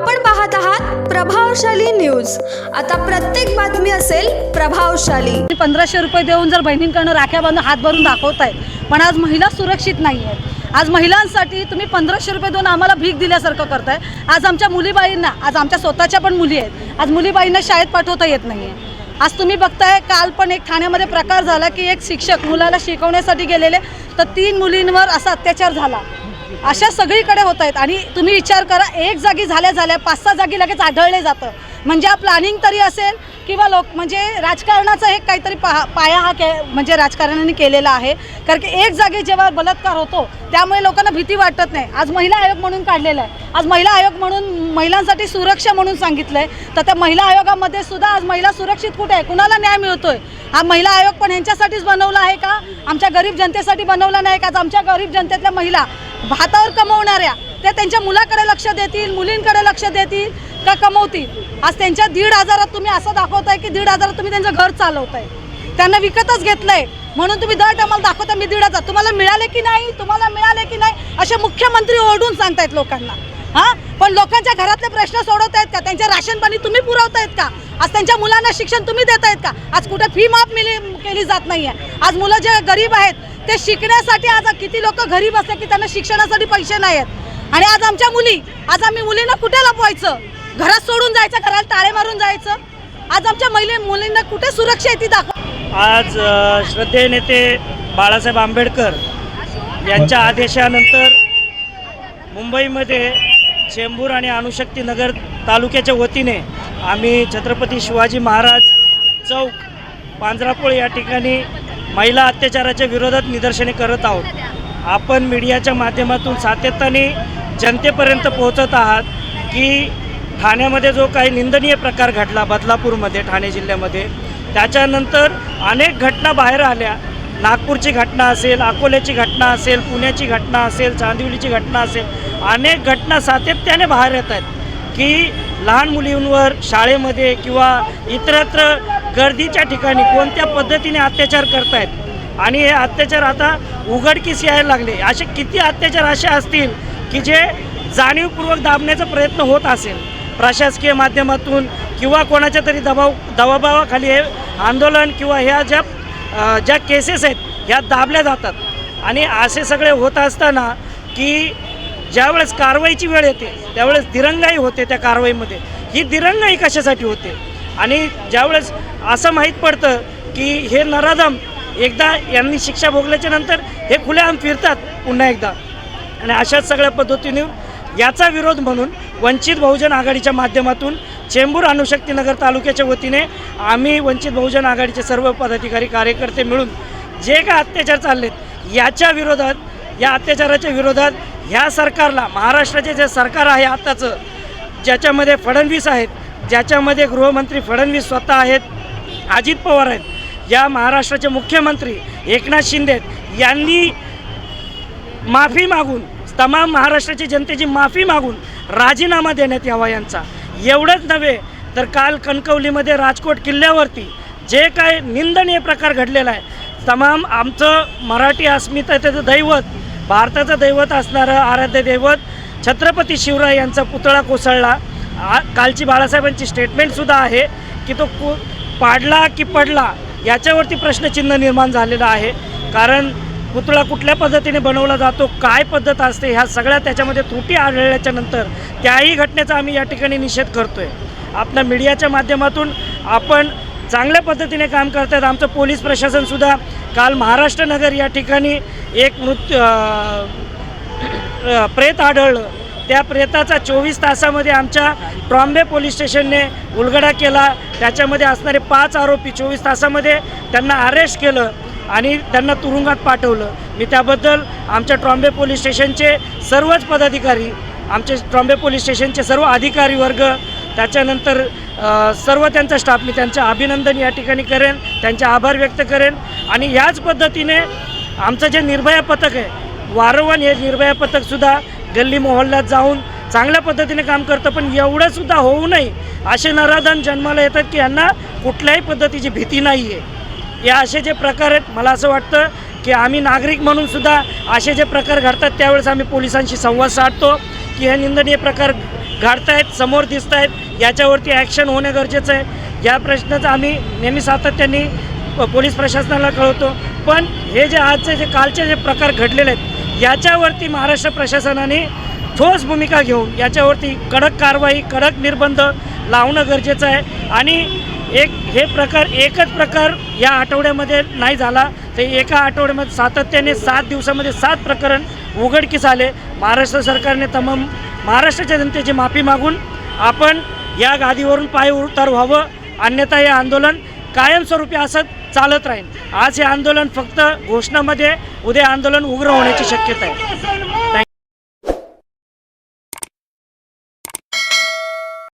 आपण पाहत आहात प्रभावशाली न्यूज. आता प्रत्येक बातमी असेल प्रभावशाली. तुम्ही पंधराशे रुपये देऊन जर बहिणींकडनं राख्या बांधून हात भरून दाखवत आहेत पण आज महिला सुरक्षित नाही आहेत आज महिलांसाठी तुम्ही पंधराशे रुपये देऊन आम्हाला भीक दिल्यासारखं करताय. आज आमच्या मुलीबाईंना आज आमच्या स्वतःच्या पण मुली आहेत. आज मुलीबाईंना शाळेत पाठवता येत नाही आहे आज तुम्ही बघताय काल पण एक ठाण्यामध्ये प्रकार झाला की एक शिक्षक मुलाला शिकवण्यासाठी गेलेले तर तीन मुलींवर असा अत्याचार झाला. अशा सगळीकडे होत आहेत. आणि तुम्ही विचार करा एक जागी झाल्या झाल्या पाच सहा जागी लगेच आढळले जातं. म्हणजे हा प्लॅनिंग तरी असेल किंवा लोक म्हणजे राजकारणाचा एक काहीतरी पहा पाया हा के म्हणजे राजकारणाने केलेला आहे. कारण की एक जागी जेव्हा बलात्कार होतो त्यामुळे लोकांना भीती वाटत नाही. आज महिला आयोग म्हणून काढलेला आहे. आज महिला आयोग म्हणून महिलांसाठी सुरक्षा म्हणून सांगितलं आहे तर त्या महिला आयोगामध्ये सुद्धा आज महिला सुरक्षित कुठे आहे? कुणाला न्याय मिळतोय? हा महिला आयोग पण ह्यांच्यासाठीच बनवला आहे का? आमच्या गरीब जनतेसाठी बनवला नाही का? आज आमच्या गरीब जनतेतल्या महिला भातावर कमवणाऱ्या त्या त्यांच्या मुलाकडे लक्ष देतील मुलींकडे लक्ष देतील. का कमवतील आज त्यांच्या दीड हजारात तुम्ही असं दाखवताय की दीड हजारात तुम्ही त्यांचं घर चालवताय. त्यांना विकतच घेतलंय. म्हणून तुम्ही दर टायमाला दाखवता मी दीड हजार. तुम्हाला मिळाले की नाही? तुम्हाला मिळाले की नाही? असे मुख्यमंत्री ओरडून सांगतायत लोकांना. हां? पण लोकांच्या घरातले प्रश्न सोडवतायत का? त्यांच्या राशन पाणी तुम्ही पुरवतायत का? आज त्यांच्या मुलांना शिक्षण तुम्ही देतायत का? आज कुठे फी माफ मिली केली जात नाही आहे आज मुलं जे गरीब आहेत ते शिकण्यासाठी आज किती लोक गरीब असतात की त्यांना शिक्षणासाठी पैसे नाही आहेत आणि आज आमच्या मुली आज आम्ही मुलींना कुठे लपवायचं? घरात सोडून जायचं घराला टाळे मारून जायचं. आज आमच्या महिले मुलींना कुठे सुरक्षा आहे ती दाखव. आज श्रद्धेय नेते बाळासाहेब आंबेडकर यांच्या आदेशानंतर मुंबईमध्ये चेंबूर आणि अणुशक्ती नगर तालुक्याच्या वतीने आम्ही छत्रपती शिवाजी महाराज चौक पांजरापोळ या ठिकाणी महिला अत्याचाराच्या विरोधात निदर्शने करत आहोत. आपण मीडियाच्या माध्यमातून सातत्याने जनतेपर्यंत पोहोचत आहात की ठाण्यामध्ये जो काही निंदनीय प्रकार घडला बदलापूरमध्ये ठाणे जिल्ह्यामध्ये त्याच्यानंतर अनेक घटना बाहेर आल्या. नागपूरची घटना असेल अकोल्याची घटना असेल पुण्याची घटना असेल चांदिवलीची घटना असेल अनेक घटना सातत्याने बाहेर येत आहेत की लहान मुलींवर शाळेमध्ये किंवा इतरत्र गर्दीच्या ठिकाणी कोणत्या पद्धतीने अत्याचार करतायत? आणि हे अत्याचार आता उघडकीस यायला लागले. असे किती अत्याचार असे असतील की जे जाणीवपूर्वक दाबण्याचा प्रयत्न होत असेल? प्रशासकीय माध्यमातून किंवा कोणाच्या तरी दबाव दबावाखाली हे आंदोलन किंवा ह्या ज्या ज्या केसेस आहेत ह्या दाबल्या जातात. आणि असे सगळे होत असताना की ज्यावेळेस कारवाईची वेळ येते त्यावेळेस दिरंगाई होते त्या कारवाईमध्ये. ही दिरंगाई कशासाठी होते? आणि ज्यावेळेस असं माहीत पडतं की हे नराधम एकदा यांनी शिक्षा भोगल्याच्या नंतर हे खुलेआम फिरतात पुन्हा एकदा. आणि अशाच सगळ्या पद्धतीने याचा विरोध म्हणून वंचित बहुजन आघाडीच्या माध्यमातून चेंबूर अणुशक्तीनगर तालुक्याच्या वतीने आम्ही वंचित बहुजन आघाडीचे सर्व पदाधिकारी कार्यकर्ते मिळून जे काय अत्याचार चाललेत याच्या विरोधात या अत्याचाराच्या विरोधात ह्या सरकारला महाराष्ट्राचे जे सरकार आहे आत्ताचं ज्याच्यामध्ये फडणवीस आहेत ज्याच्यामध्ये गृहमंत्री फडणवीस स्वतः आहेत अजित पवार आहेत या महाराष्ट्राचे मुख्यमंत्री एकनाथ शिंदे यांनी माफी मागून तमाम महाराष्ट्राची जनतेची माफी मागून राजीनामा देण्यात यावा यांचा. एवढंच नव्हे तर काल कणकवलीमध्ये राजकोट किल्ल्यावरती जे काय निंदनीय प्रकार घडलेला आहे तमाम आमचं मराठी अस्मितेचं दैवत भारताचं दैवत असणारं आराध्य दैवत छत्रपती शिवराय यांचा पुतळा कोसळला. आ कालची बाळासाहेबांची स्टेटमेंटसुद्धा आहे की तो कु पाडला की पडला याच्यावरती प्रश्नचिन्ह निर्माण झालेलं आहे. कारण पुतळा कुठल्या पद्धतीने बनवला जातो काय पद्धत असते ह्या सगळ्या त्याच्यामध्ये त्रुटी आढळल्याच्या नंतर त्याही घटनेचा आम्ही या ठिकाणी निषेध करतो आहे आपल्या मीडियाच्या माध्यमातून आपण चांगल्या पद्धतीने काम करतात आमचं पोलीस प्रशासनसुद्धा काल महाराष्ट्र नगर या ठिकाणी एक मृत्यू प्रेत आढळलं. त्या प्रेताचा चोवीस तासामध्ये आमच्या ट्रॉम्बे पोलीस स्टेशनने उलगडा केला. त्याच्यामध्ये असणारे पाच आरोपी चोवीस तासामध्ये त्यांना अरेस्ट केलं. आणि त्यांना तुरुंगात पाठवलं. मी त्याबद्दल आमच्या ट्रॉम्बे पोलीस स्टेशनचे सर्वच पदाधिकारी आमचे ट्रॉम्बे पोलीस स्टेशनचे सर्व अधिकारी वर्ग त्याच्यानंतर सर्व त्यांचा स्टाफ मी त्यांचं अभिनंदन या ठिकाणी करेन त्यांचे आभार व्यक्त करेन आणि ह्याच पद्धतीने आमचं जे निर्भया पथक आहे वारंवार हे निर्भया पथकसुद्धा गल्ली मोहल्ल्यात जाऊन चांगल्या पद्धतीने काम करतं पण एवढंसुद्धा होऊ नये असे नराधन जन्माला येतात की यांना कुठल्याही पद्धतीची भीती नाही आहे या असे जे प्रकार आहेत मला असं वाटतं की आम्ही नागरिक म्हणून सुद्धा असे जे प्रकार घडतात त्यावेळेस आम्ही पोलिसांशी संवाद साधतो की हे निंदनीय प्रकार घडतायत समोर दिसत आहेत याच्यावरती ॲक्शन होणं गरजेचं आहे. या प्रश्नाचं आम्ही नेहमी सातत्याने प- पोलीस प्रशासनाला कळवतो. पण हे जे आजचे जे कालचे जे प्रकार घडलेले आहेत याच्यावरती महाराष्ट्र प्रशासनाने ठोस भूमिका घेऊन याच्यावरती कडक कारवाई कडक निर्बंध लावणं गरजेचं आहे. आणि एक हे प्रकार एकच प्रकार या आठवड्यामध्ये नाही झाला. तर एका आठवड्यामध्ये सातत्याने सात दिवसामध्ये सात प्रकरण उघडकीस आले. महाराष्ट्र सरकारने तमाम महाराष्ट्राच्या जनतेची माफी मागून आपण या गादीवरून पाय उतार व्हावं. अन्यथा हे आंदोलन कायमस्वरूपी असं चालत राहील. आज हे आंदोलन फक्त घोषणामध्ये उद्या आंदोलन उग्र होण्याची शक्यता आहे.